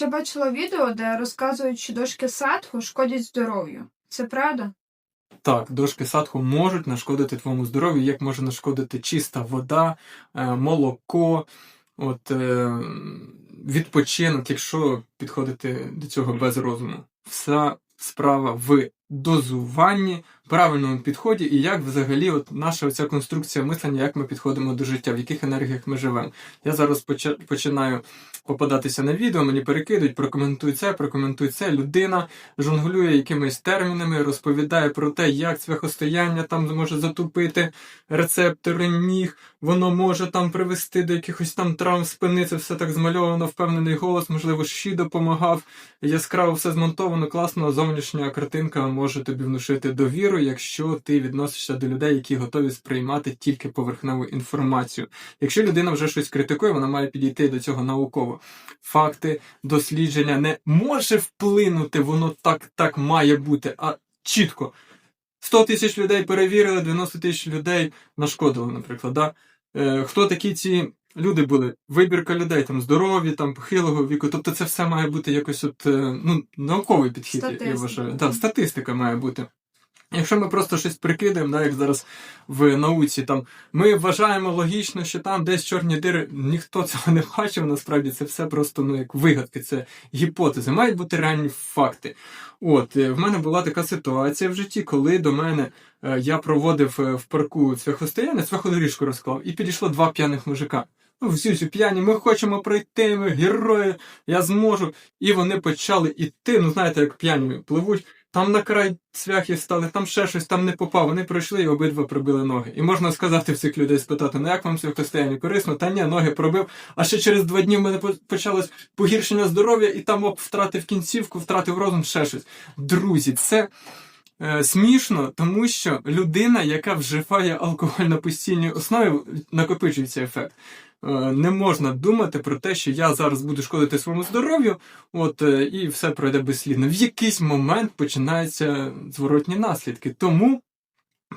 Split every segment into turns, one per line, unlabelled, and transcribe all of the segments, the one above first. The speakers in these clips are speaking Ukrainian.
Я бачила відео, де розказують, що дошки садху шкодять здоров'ю. Це правда?
Так, дошки садху можуть нашкодити твоєму здоров'ю, як може нашкодити чиста вода, е, молоко, от, е, відпочинок, якщо підходити до цього без розуму. Вся справа в дозуванні, правильному підході і як взагалі от наша оця конструкція мислення, як ми підходимо до життя, в яких енергіях ми живемо. Я зараз починаю попадатися на відео, мені перекидують, прокоментуй це, прокоментуй це. Людина жонглює якимись термінами, розповідає про те, як цвяхостояння там може затупити рецептори ніг, воно може там привести до якихось там травм спини, це все так змальовано, впевнений голос, можливо, щі допомагав, яскраво все змонтовано, класно, зовнішня картинка може тобі внушити довіру, якщо ти відносишся до людей, які готові сприймати тільки поверхневу інформацію. Якщо людина вже щось критикує, вона має підійти до цього науково. Факти, дослідження не може вплинути, воно так, так має бути, а чітко. 100 тисяч людей перевірили, 90 тисяч людей нашкодили, наприклад. Да? Е, хто такі ці люди були? Вибірка людей, там здорові, там похилого віку. Тобто це все має бути якось от, е, ну, науковий підхід, я- я вважаю. Так, статистика має бути. Якщо ми просто щось прикидаємо, да, як зараз в науці, там ми вважаємо логічно, що там десь чорні дири, ніхто цього не бачив. Насправді це все просто ну як вигадки, це гіпотези. Мають бути реальні факти. От е, в мене була така ситуація в житті, коли до мене е, я проводив е, в парку цвяхостояння, цвяходоріжку розклав, і підійшло два п'яних мужика. Ну, всі ці п'яні, ми хочемо пройти, ми герої, я зможу. І вони почали іти. Ну, знаєте, як п'яні пливуть. Там на край цвяхи стали, там ще щось там не попав. Вони пройшли і обидва пробили ноги. І можна сказати в цих людей спитати, ну як вам цвяхостояння корисно? Та ні, ноги пробив. А ще через два дні в мене почалось погіршення здоров'я, і там оп, втратив кінцівку, втратив розум, ще щось. Друзі, це. Е, Смішно, тому що людина, яка вживає алкоголь на постійній основі, накопичує цей ефект. Е, Не можна думати про те, що я зараз буду шкодити своєму здоров'ю, от е, і все пройде безслідно. В якийсь момент починаються зворотні наслідки. Тому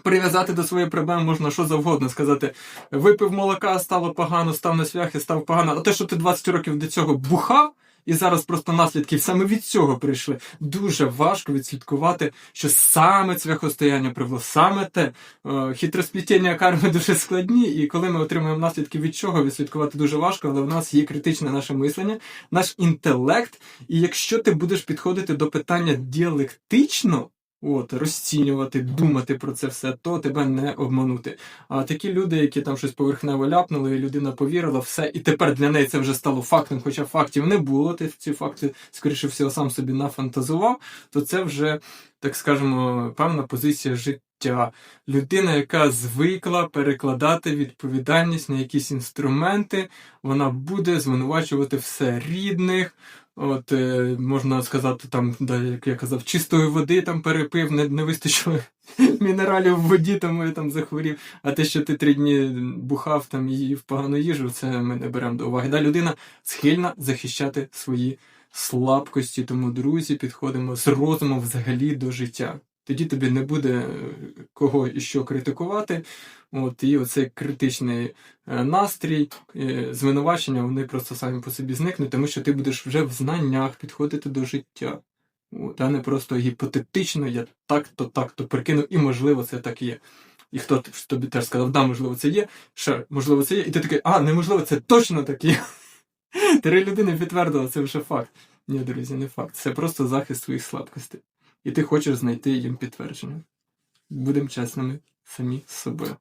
прив'язати до своєї проблеми можна що завгодно сказати: випив молока, стало погано, став на свяхи, став погано. А те, що ти 20 років до цього бухав. І зараз просто наслідки саме від цього прийшли. Дуже важко відслідкувати, що саме цвяхостояння привело, саме те. хитросплітіння Хитросплетіння карми дуже складні, і коли ми отримуємо наслідки від чого, відслідкувати дуже важко, але в нас є критичне наше мислення, наш інтелект. І якщо ти будеш підходити до питання діалектично, от, розцінювати, думати про це все, то тебе не обманути. А такі люди, які там щось поверхнево ляпнули, і людина повірила, все, і тепер для неї це вже стало фактом, хоча фактів не було, ти ці факти, скоріше всього, сам собі нафантазував, то це вже, так скажемо, певна позиція життя. Людина, яка звикла перекладати відповідальність на якісь інструменти, вона буде звинувачувати все рідних. От, е, можна сказати, там, да, як я казав, чистої води там перепив, не, не вистачило мінералів в воді, тому я там захворів. А те, що ти три дні бухав там і в погану їжу, це ми не беремо до уваги. Да, людина схильна захищати свої слабкості, тому, друзі, підходимо з розумом взагалі до життя. Тоді тобі не буде е, кого і що критикувати. От, і оцей критичний е, настрій, е, звинувачення, вони просто самі по собі зникнуть, тому що ти будеш вже в знаннях підходити до життя. От, а не просто гіпотетично, я так-то, так-то прикинув, і можливо це так є. І хто тобі теж сказав, да, можливо, це є, ще, можливо, це є, і ти такий, а, неможливо, це точно так є. Три людини підтвердили, це вже факт. Ні, друзі, не факт. Це просто захист своїх слабкостей. І ти хочеш знайти їм підтвердження. Будемо чесними самі з собою.